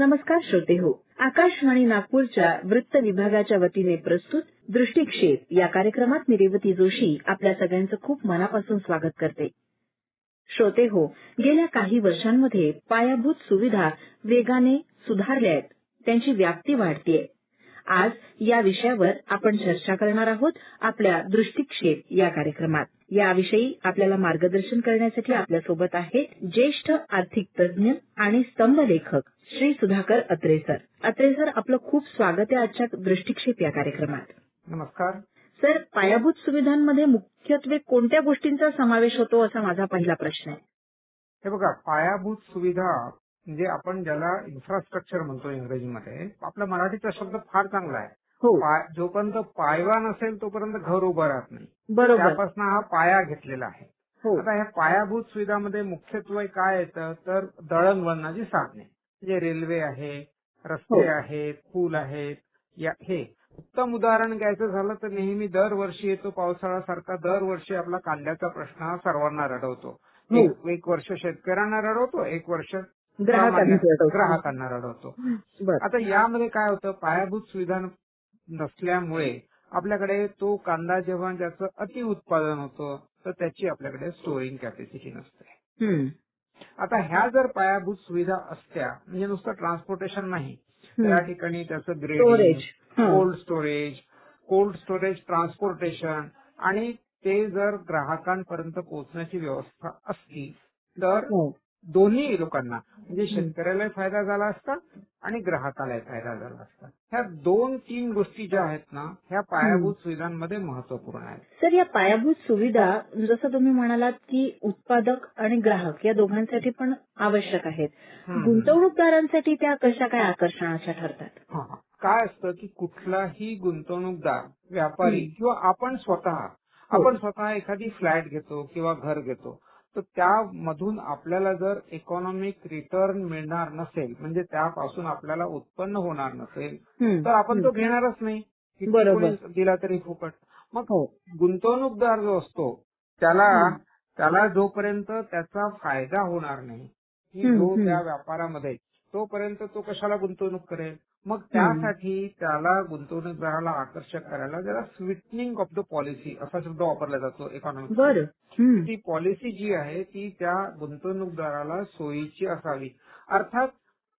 नमस्कार श्रोते हो आकाशवाणी नागपूरच्या वृत्त विभागाच्या वतीने प्रस्तुत दृष्टिक्षेप या कार्यक्रमात मी रेवती जोशी आपल्या सगळ्यांचं खूप मनापासून स्वागत करते. श्रोते हो गेल्या काही वर्षांमध्ये पायाभूत सुविधा वेगाने सुधारल्या आहेत त्यांची व्याप्ती वाढतीये. आज या विषयावर आपण चर्चा करणार आहोत आपल्या दृष्टिक्षेप या कार्यक्रमात. याविषयी आपल्याला मार्गदर्शन करण्यासाठी आपल्यासोबत आहेत ज्येष्ठ आर्थिक तज्ज्ञ आणि स्तंभ लेखक श्री सुधाकर अत्रे सर अत्रे सर आपलं खूप स्वागत आहे आजच्या दृष्टिक्षेप या कार्यक्रमात. नमस्कार. सर पायाभूत सुविधांमध्ये मुख्यत्वे कोणत्या गोष्टींचा समावेश होतो असा माझा पहिला प्रश्न आहे. हे बघा पायाभूत सुविधा म्हणजे आपण ज्याला इन्फ्रास्ट्रक्चर म्हणतो इंग्रजीमध्ये आपला मराठीचा शब्द फार चांगला आहे. हो. जोपर्यंत पायवा नसेल तोपर्यंत घर उभं राहत नाही. बरोबर. त्यापासून हा पाया घेतलेला आहे. हो. आता ह्या पायाभूत सुविधामध्ये मुख्यत्वे काय येतं? तर दळणवळणाची साधने. म्हणजे रेल्वे आहे रस्ते हो. आहेत पूल आहेत या हे उत्तम उदाहरण घ्यायचं झालं तर नेहमी दरवर्षी येतो पावसाळ्यासारखा दरवर्षी आपला कांद्याचा प्रश्न हा सर्वांना रडवतो हो. एक वर्ष शेतकऱ्यांना रडवतो एक वर्ष ग्राहकांना रडवतो. आता यामध्ये काय होतं पायाभूत सुविधा नसल्यामुळे आपल्याकडे तो कांदा जेव्हा त्याचं अति उत्पादन होतं तर त्याची आपल्याकडे स्टोरिंग कॅपॅसिटी नसते. आता ह्या जर पायाभूत सुविधा असत्या म्हणजे नुसतं ट्रान्सपोर्टेशन नाही त्या ठिकाणी त्याचं grading. Cold storage cold storage transportation आणि ते जर ग्राहकांपर्यंत पोहोचण्याची व्यवस्था असती तर हो. दोन्ही लोकांना म्हणजे शेतकऱ्यालाही फायदा झाला असता आणि ग्राहकालाही फायदा झाला असता. ह्या दोन तीन गोष्टी ज्या आहेत ना ह्या पायाभूत सुविधांमध्ये महत्त्वपूर्ण आहेत. सर या पायाभूत सुविधा जसं तुम्ही म्हणालात की उत्पादक आणि ग्राहक या दोघांसाठी पण आवश्यक आहेत. गुंतवणूकदारांसाठी त्या कशा काय आकर्षणाच्या ठरतात? हा, हा. काय असतं की कुठलाही गुंतवणूकदार व्यापारी. किंवा आपण स्वतः आपण स्वतः एखादी फ्लॅट घेतो किंवा घर घेतो. तर त्यामधून आपल्याला जर इकॉनॉमिक रिटर्न मिळणार नसेल म्हणजे त्यापासून आपल्याला उत्पन्न होणार नसेल. तर आपण तो घेणारच नाही. दिला तरी फुकट. मग हो. गुंतवणूकदार जो असतो त्याला. त्याला जोपर्यंत त्याचा फायदा होणार नाही जो. त्या व्यापारामध्ये तोपर्यंत तो कशाला गुंतवणूक करेल? मग त्यासाठी त्याला गुंतवणूकदाराला आकर्षक करायला त्याला स्वीटनिंग ऑफ द पॉलिसी असा शब्द वापरला जातो इकॉनॉमिक. ती पॉलिसी जी आहे ती त्या गुंतवणूकदाराला सोयीची असावी. अर्थात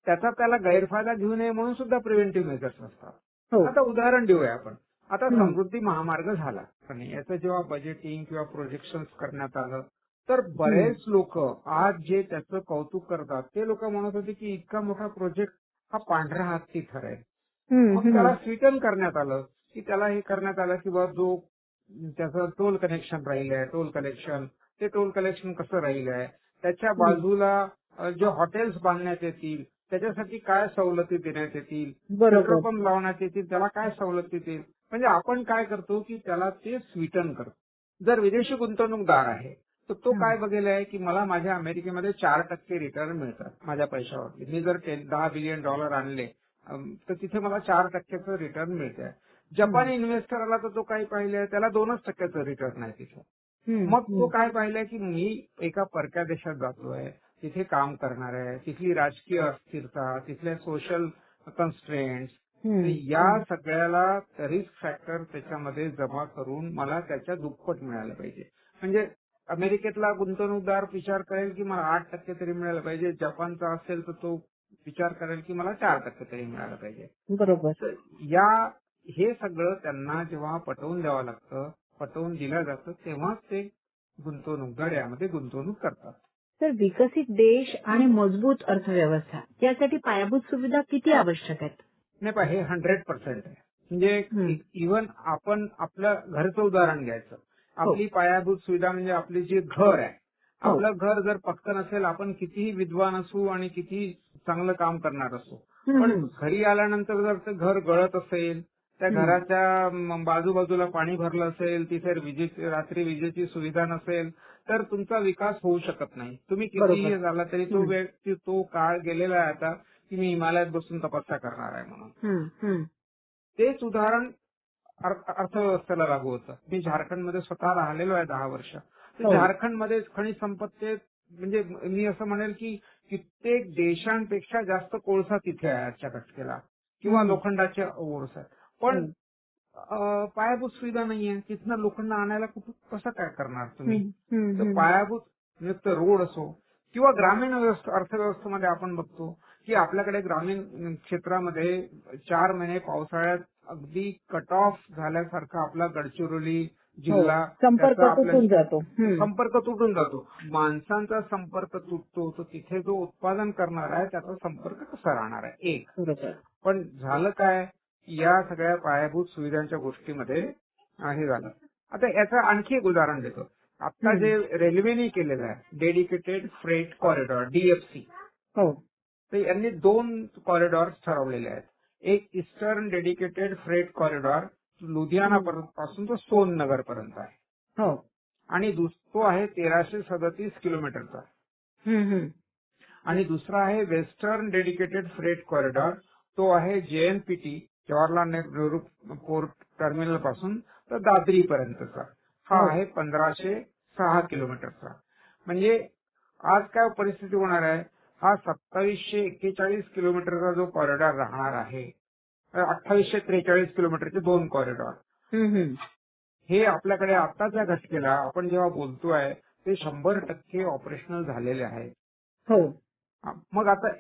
त्याचा त्याला गैरफायदा घेऊ नये म्हणून सुद्धा प्रिव्हेंटिव्ह मेजर्स असतात आता उदाहरण देऊया आपण. आता. समृद्धी महामार्ग झाला. आणि याचं जेव्हा बजेटिंग किंवा प्रोजेक्शन करण्यात आलं तर बरेच लोक आज जे त्याचं कौतुक करतात ते लोक म्हणत होते की इतका मोठा प्रोजेक्ट हा पांढरा हत्ती ठरेल हम्म, मग. त्याला स्वीटन करण्यात आलं की त्याला हे करण्यात आलं की बा जो त्याचं टोल कनेक्शन राहिलं आहे टोल कलेक्शन ते टोल कलेक्शन कसं राहिलं आहे? त्याच्या बाजूला जे हॉटेल्स बांधण्यात येतील त्याच्यासाठी काय सवलती देण्यात येतील? पेट्रोल पंप लावण्यात येतील त्याला काय सवलती देतील? म्हणजे आपण काय करतो की त्याला ते स्वीटन करतो. जर विदेशी गुंतवणूकदार आहे तर तो काय बघेल आहे की मला माझ्या अमेरिकेमध्ये चार टक्के रिटर्न मिळतात माझ्या पैशावरती. मी जर दहा बिलियन डॉलर आणले तर तिथे मला चार टक्क्याचं रिटर्न मिळतंय. जपानी इन्व्हेस्टर आला तर तो काय पाहिलंय? त्याला दोनच टक्क्याचं रिटर्न आहे तिथे. मग तो काय पाहिलंय की मी एका परक्या देशात जातोय तिथे काम करणार आहे तिथली राजकीय अस्थिरता तिथले सोशल कन्स्ट्रेंट्स हम्म. या सगळ्याला रिस्क फॅक्टर त्याच्यामध्ये जमा करून मला त्याच्या दुप्पट मिळालं पाहिजे. म्हणजे अमेरिकेतला गुंतवणूकदार विचार करेल की मला आठ टक्के तरी मिळालं पाहिजे. जपानचा असेल तर तो विचार करेल की मला चार टक्के तरी मिळालं पाहिजे. बरोबर. या हे सगळं त्यांना जेव्हा पटवून द्यावं लागतं पटवून दिलं जातं तेव्हाच ते गुंतवणूकदार यामध्ये गुंतवणूक करतात. तर विकसित देश आणि मजबूत अर्थव्यवस्था यासाठी पायाभूत सुविधा किती आवश्यक आहेत? नाही पहा हे हंड्रेड पर्सेंट आहे. म्हणजे. इव्हन आपण आपलं घरचं उदाहरण घ्यायचं. आपली पायाभूत सुविधा म्हणजे आपली जी घर आहे हो. आपलं घर जर पक्क नसेल आपण कितीही विद्वान असू आणि किती चांगलं काम करणार असू. पण घरी आल्यानंतर जर ते घर गळत असेल त्या हम्म. घराच्या म, बाजूबाजूला पाणी भरलं असेल तिथे विजेची रात्री विजेची सुविधा नसेल तर तुमचा विकास होऊ शकत नाही तुम्ही कितीही बरोबर. झाला तरी तो हम्म. वेळ ती- तो काळ गेलेला आहे आता की मी हिमालयात बसून तपस्या करणार आहे म्हणून हम्म, हम्म. तेच उदाहरण अर्थव्यवस्थेला लागू होतं. मी झारखंडमध्ये स्वतः राहिलेलो आहे दहा वर्ष. हो. झारखंडमध्ये खनिज संपत्तीत म्हणजे मी असं म्हणेल की कित्येक देशांपेक्षा जास्त कोळसा तिथे आहे आजच्या कटकेला किंवा हम्म. लोखंडाच्या ओरस आहे पण पायाभूत सुविधा नाहीये. तिथनं लोखंड आणायला कुठं कसं काय करणार तुम्ही. पायाभूत रोड असो किंवा ग्रामीण व्यवस्था अर्थव्यवस्थेमध्ये आपण बघतो की आपल्याकडे ग्रामीण क्षेत्रामध्ये चार महिने पावसाळ्यात अगदी कट ऑफ झाल्यासारखं आपला गडचिरोली जिल्हा हो, संपर्क त्याचा आपल्या- तुटून जातो. संपर्क तुटून जातो. माणसांचा संपर्क तुटतो तर तिथे जो उत्पादन करणार आहे त्याचा संपर्क कसा राहणार आहे? एक. पण झालं काय? या सगळ्या पायाभूत सुविधांच्या गोष्टीमध्ये हे झालं. आता याचं आणखी एक उदाहरण देतो. आता. जे रेल्वेने केलेलं आहे डेडिकेटेड फ्रेट कॉरिडॉर डीएफसी हो. तर यांनी दोन कॉरिडॉर्स ठरवलेले आहेत. एक eastern dedicated freight corridor Ludhiana पासून तो सोन नगर पर्यंत आहे. हो. आणि तो आहे तेराशे सदतीस किलोमीटरचा. आणि दुसरा आहे वेस्टर्न डेडिकेटेड फ्रेट कॉरिडॉर तो आहे जेएनपीटी जवाहरलाल नेहरू पोर्ट टर्मिनलपासून तर दादरी पर्यंतचा हा हो. आहे पंधराशे सहा किलोमीटरचा. म्हणजे आज काय परिस्थिती होणार आहे? हा सत्तावीसशे एक्केचाळीस किलोमीटरचा जो कॉरिडॉर राहणार आहे अठ्ठावीसशे त्रेचाळीस किलोमीटरचे दोन कॉरिडॉर. हे आपल्याकडे आताच्या घटकेला आपण जेव्हा बोलतोय ते शंभर टक्के ऑपरेशनल झालेले आहेत हो. मग आता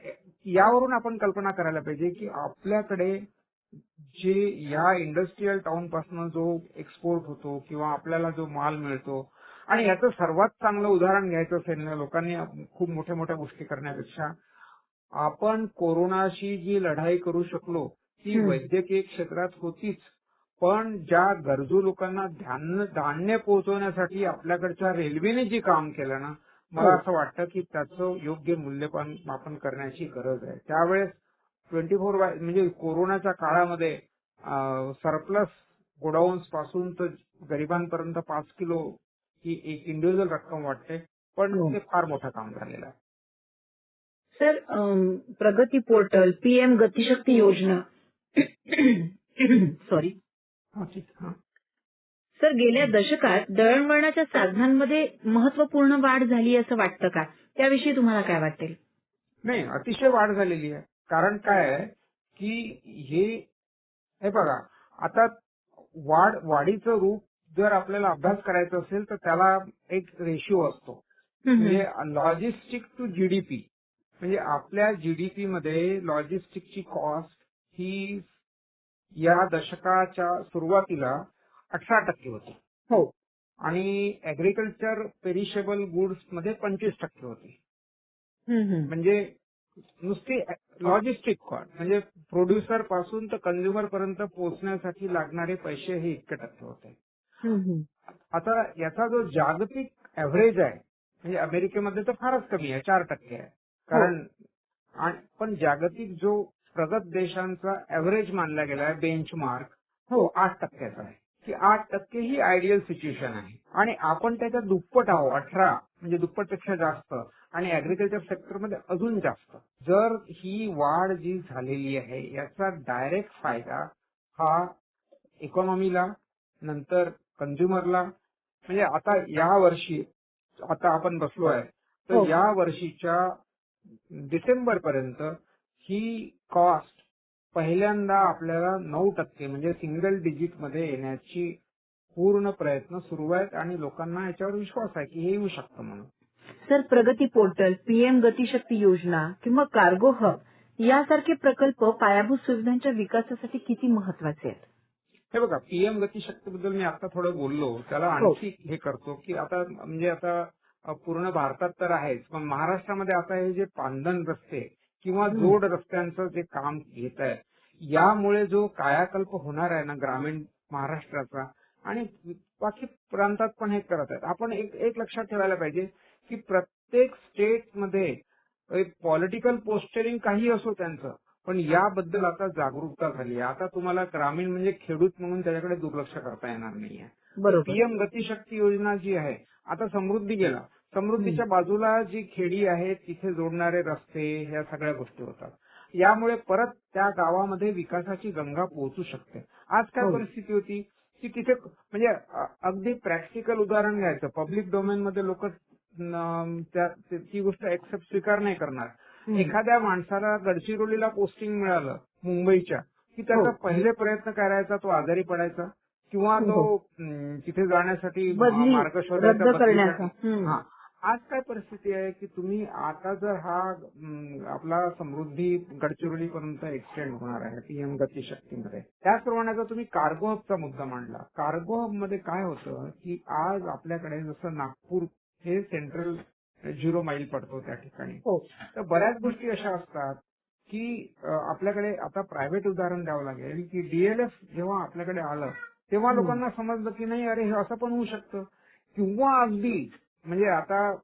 यावरून आपण कल्पना करायला पाहिजे की आपल्याकडे जे या इंडस्ट्रीयल टाउनपासून जो एक्सपोर्ट होतो किंवा आपल्याला जो माल मिळतो आणि याचं सर्वात चांगलं उदाहरण घ्यायचं असेल ना लोकांनी खूप मोठ्या मोठ्या गोष्टी करण्यापेक्षा आपण कोरोनाशी जी लढाई करू शकलो ती. वैद्यकीय क्षेत्रात होतीच पण ज्या गरजू लोकांना धान्य धान्य पोहोचवण्यासाठी आपल्याकडच्या रेल्वेने जे काम केलं ना मला हो. असं वाटतं की त्याचं योग्य मूल्यपान मापन करण्याची गरज आहे त्यावेळेस ट्वेंटी फोर बाय म्हणजे कोरोनाच्या काळामध्ये सरप्लस गोडाऊन्सपासून तर गरिबांपर्यंत पाच किलो ही एक इंडिव्हिज्युअल रक्कम वाटते पण हो. ते फार मोठं काम झालेलं आहे. सर प्रगती पोर्टल पीएम गतिशक्ती योजना. सॉरी. सर गेल्या दशकात दळणवळणाच्या साधनांमध्ये महत्त्वपूर्ण वाढ झाली असं वाटतं का? त्याविषयी तुम्हाला काय वाटेल नाही अतिशय वाढ झालेली आहे. कारण काय आहे की हे हे बघा आता वाढ वाढीचं रूप जर आपल्याला अभ्यास करायचा असेल तर त्याला एक रेशिओ असतो. म्हणजे लॉजिस्टिक टू जीडीपी म्हणजे आपल्या जीडीपी मध्ये लॉजिस्टिकची कॉस्ट ही या दशकाच्या सुरुवातीला अठरा टक्के होती. हो. आणि ऍग्रिकल्चर पेरिशेबल गुड्समध्ये पंचवीस टक्के होती. म्हणजे नुसती लॉजिस्टिक कॉस्ट म्हणजे प्रोड्युसरपासून तर कन्झ्युमर पर्यंत पोहोचण्यासाठी लागणारे पैसे हे इतके टक्के होते. आता याचा जो जागतिक ऍव्हरेज आहे म्हणजे अमेरिकेमध्ये तर फारच कमी आहे चार टक्के आहे. कारण आणि- पण जागतिक जो प्रगत देशांचा ऍव्हरेज मानला गेला आहे बेंचमार्क हो आठ टक्क्याचा आहे. की आठ टक्के ही आयडियल सिच्युएशन आहे. आणि आपण त्याच्या दुप्पट आहोत अठरा म्हणजे दुप्पटपेक्षा जास्त आणि अॅग्रिकल्चर सेक्टरमध्ये अजून जास्त. जर ही वाढ जी झालेली आहे याचा डायरेक्ट फायदा हा इकॉनॉमीला नंतर कन्झ्युमरला म्हणजे आता या वर्षी आता आपण बसलो आहे. तर हो. या वर्षीच्या डिसेंबर पर्यंत ही कॉस्ट पहिल्यांदा आपल्याला नऊ टक्के म्हणजे सिंगल डिजिटमध्ये येण्याची पूर्ण प्रयत्न सुरू आहेत आणि लोकांना याच्यावर विश्वास आहे की हे येऊ शकतं म्हणून. सर प्रगती पोर्टल पीएम गतिशक्ती योजना किंवा कार्गो हब यासारखे प्रकल्प पायाभूत सुविधांच्या विकासासाठी किती महत्त्वाचे आहेत? हे बघा पीएम गतिशक्तीबद्दल मी आता थोडं बोललो त्याला हो. आणखी हे करतो की आता म्हणजे आता पूर्ण भारतात तर आहेच पण महाराष्ट्रामध्ये आता हे जे पांदन रस्ते किंवा. जोड रस्त्यांचं जे काम घेत आहे यामुळे जो कायाकल्प होणार आहे ना ग्रामीण महाराष्ट्राचा आणि बाकी प्रांतात पण हे करत आहेत आपण एक एक लक्षात ठेवायला पाहिजे की प्रत्येक स्टेटमध्ये पॉलिटिकल पोस्टरिंग काही असो त्यांचं पण याबद्दल आता जागरूकता झाली आहे. आता तुम्हाला ग्रामीण म्हणजे खेडूत म्हणून त्याच्याकडे दुर्लक्ष करता येणार नाहीये. पीएम गतिशक्ती योजना जी आहे आता समृद्धी गेला. समृद्धीच्या बाजूला जी खेडी आहे तिथे जोडणारे रस्ते ह्या सगळ्या गोष्टी होतात. यामुळे परत त्या गावामध्ये विकासाची गंगा पोहोचू शकते. आज काय हो. परिस्थिती होती? की तिथे म्हणजे अगदी प्रॅक्टिकल उदाहरण घ्यायचं. पब्लिक डोमेन मध्ये लोक ती गोष्ट एक्सेप्ट स्वीकार नाही करणार. एखाद्या माणसाला गडचिरोलीला पोस्टिंग मिळालं मुंबईच्या की त्याचा हो. पहिले प्रयत्न करायचा तो आजारी पडायचा किंवा तो हो. तिथे जाण्यासाठी मार्ग शोधायचा. हा. आज काय परिस्थिती आहे की तुम्ही आता जर हा आपला समृद्धी गडचिरोली पर्यंत एक्सटेंड होणार आहे पीएम गतिशक्तीमध्ये त्याचप्रमाणे जर तुम्ही कार्गो हबचा मुद्दा मांडला कार्गो हबमध्ये काय होतं की आज आपल्याकडे जसं नागपूर हे सेंट्रल झिरो माईल पडतो त्या ठिकाणी. हो. तर बऱ्याच गोष्टी अशा असतात की आपल्याकडे आता प्रायव्हेट उदाहरण द्यावं लागेल की डीएलएफ जेव्हा आपल्याकडे आलं तेव्हा. लोकांना समजलं की नाही अरे हे असं पण होऊ शकतं. किंवा अगदी म्हणजे आता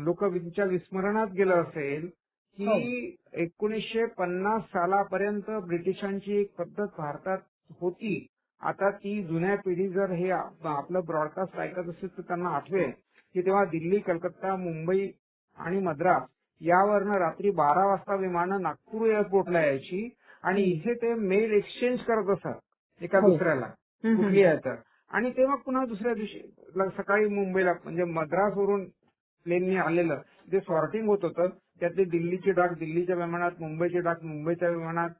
लोकविदच्या विस्मरणात गेलं असेल हो. की एकोणीसशे पन्नास सालापर्यंत ब्रिटिशांची एक पद्धत भारतात होती. आता ती जुन्या पिढी जर हे आप- आपलं ब्रॉडकास्ट ऐकत असेल तर त्यांना आठवेल. की तेव्हा दिल्ली कलकत्ता मुंबई आणि मद्रास यावरनं रात्री बारा वाजता विमानं नागपूर एअरपोर्टला यायची आणि इथे ते मेल एक्सचेंज करत असत एका हो. दुसऱ्याला. कुठली आहे तर. आणि तेव्हा पुन्हा दुसऱ्या दिवशी सकाळी मुंबईला म्हणजे मद्रासवरून प्लेननी आलेलं जे सॉर्टिंग होत होतं त्यातले दिल्लीचे डाक दिल्लीच्या विमानात मुंबईचे डाक मुंबईच्या विमानात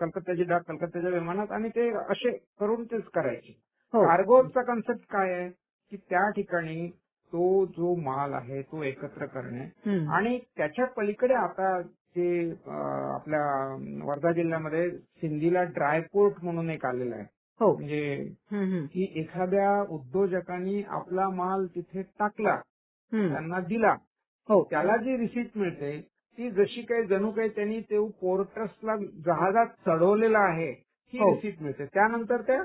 कलकत्त्याचे डाक कलकत्त्याच्या विमानात आणि ते असे करून तेच करायचे. हो. कार्गोचा कन्सेप्ट काय आहे? की त्या ठिकाणी तो जो माल आहे तो एकत्र करणे. आणि त्याच्या पलीकडे आता जे आपल्या वर्धा जिल्ह्यामध्ये सिंधीला ड्रायपोर्ट म्हणून एक आलेलं आहे हो म्हणजे. की एखाद्या उद्योजकांनी आपला माल तिथे टाकला. त्यांना दिला हो त्याला जी रिसीट मिळते ती जशी काही जणू काही त्यांनी ते पोर्टर्सला जहाजात चढवलेलं आहे ही हो. रिसीट मिळते त्यानंतर त्या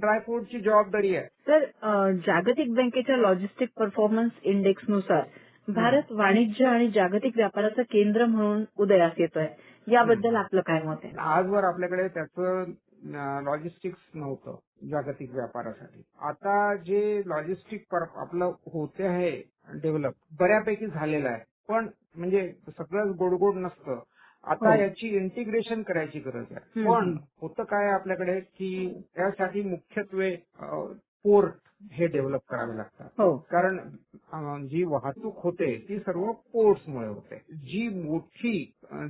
ड्रायपोर्टची जबाबदारी आहे. तर अ, जागतिक बँकेच्या लॉजिस्टिक परफॉर्मन्स इंडेक्सनुसार भारत वाणिज्य आणि जागतिक व्यापाराचं केंद्र म्हणून उदयास येतोय. याबद्दल आपलं काय मत आहे? आजवर आपल्याकडे त्याचं लॉजिस्टिक्स नव्हतं जागतिक व्यापारासाठी. आता जे लॉजिस्टिक आपलं होते आहे डेव्हलप बऱ्यापैकी झालेलं आहे. पण म्हणजे सगळंच गोडगोड नसतं. आता हो. याची इंटिग्रेशन करायची गरज आहे. पण होतं काय आपल्याकडे की त्यासाठी मुख्यत्वे पोर्ट हे डेव्हलप करावे लागतात हो कारण जी वाहतूक होते ती सर्व पोर्ट्समुळे होते जी मोठी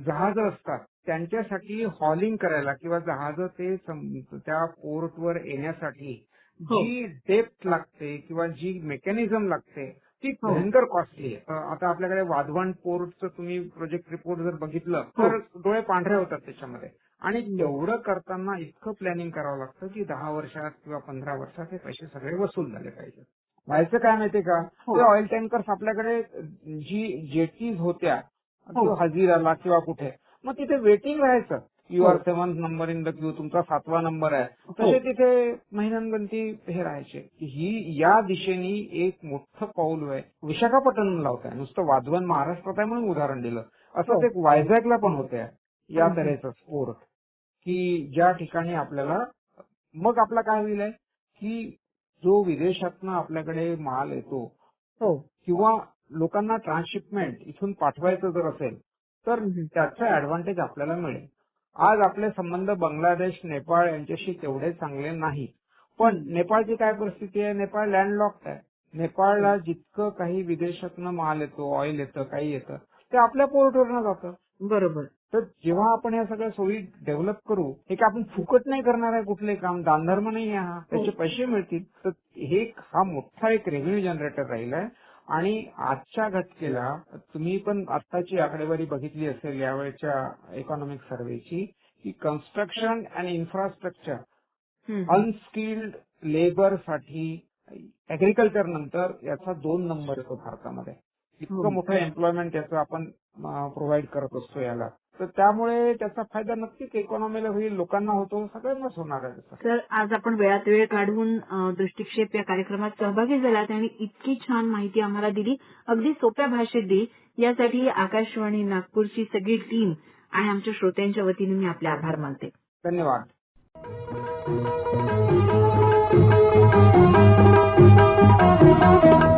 जहाजं असतात त्यांच्यासाठी हॉलिंग करायला किंवा जहाजं ते त्या पोर्टवर येण्यासाठी हो. जी डेप्थ लागते किंवा जी मेकॅनिझम लागते ती हो. भयंकर कॉस्टली आहे. आता आपल्याकडे वाधवान पोर्टचं तुम्ही प्रोजेक्ट रिपोर्ट जर बघितलं तर डोळे पांढरे होतात त्याच्यामध्ये. आणि तेवढं करताना इतकं प्लॅनिंग करावं लागतं की दहा वर्षात किंवा पंधरा वर्षात हे पैसे सगळे वसूल झाले पाहिजे व्हायचं काय माहितीये का? हो. ते ऑइल टँकर्स आपल्याकडे जी जेटीज होत्या हो. हजीराला किंवा कुठे मग तिथे वेटिंग राहायचं. यू आर हो. Seven number in the queue तुमचा सातवा नंबर आहे हो. तसे तिथे महिन्यांगणती हे राहायचे ही या दिशेने एक मोठं पाऊल आहे विशाखापट्टणम लावत आहे नुसतं वाधवन महाराष्ट्रात आहे म्हणून उदाहरण दिलं हो. असंच एक वायझॅगला पण होते या. तऱ्हेचं स्पोर्ट की ज्या ठिकाणी आपल्याला मग आपला काय होईल की जो विदेशातनं आपल्याकडे माल येतो हो किंवा लोकांना ट्रान्सशिपमेंट इथून पाठवायचं जर असेल तर. त्याचा ऍडव्हान्टेज आपल्याला मिळेल आज आपले संबंध बांगलादेश नेपाळ यांच्याशी तेवढे चांगले नाही. पण नेपाळची काय परिस्थिती आहे? नेपाळ लँडलॉक्ड आहे. नेपाळला जितकं काही विदेशातनं माल येतो ऑइल येतं काही येतं ते आपल्या पोर्टवरनं जातं. बरोबर. तर जेव्हा आपण या सगळ्या सोयी डेव्हलप करू हे काय आपण फुकट नाही करणार आहे कुठले काम? दानधर्म नाही आहे हा. त्याचे पैसे मिळतील. तर हे हा मोठा एक रेव्हेन्यू जनरेटर राहील आहे आणि आजच्या घटकेला तुम्ही पण आत्ताची आकडेवारी बघितली असेल यावेळच्या इकॉनॉमिक सर्व्हेची की कन्स्ट्रक्शन आणि इन्फ्रास्ट्रक्चर. अनस्किल्ड लेबरसाठी अॅग्रिकल्चर नंतर याचा दोन नंबर येतो भारतामध्ये हो. इतकं मोठं एम्प्लॉयमेंट याचं आपण प्रोव्हाइड करत असतो याला तर त्यामुळे त्याचा फायदा नक्कीच इकॉनॉमीला होईल लोकांना होतो सगळ्यांनाच होणार आहे त्याचा तर आज आपण वेळात वेळ काढून दृष्टिक्षेप या कार्यक्रमात सहभागी झालात आणि इतकी छान माहिती आम्हाला दिली अगदी सोप्या भाषेत दिली. यासाठी आकाशवाणी नागपूरची सगळी टीम आणि आमच्या श्रोत्यांच्या वतीने मी आपले आभार मानते. धन्यवाद. Thank you.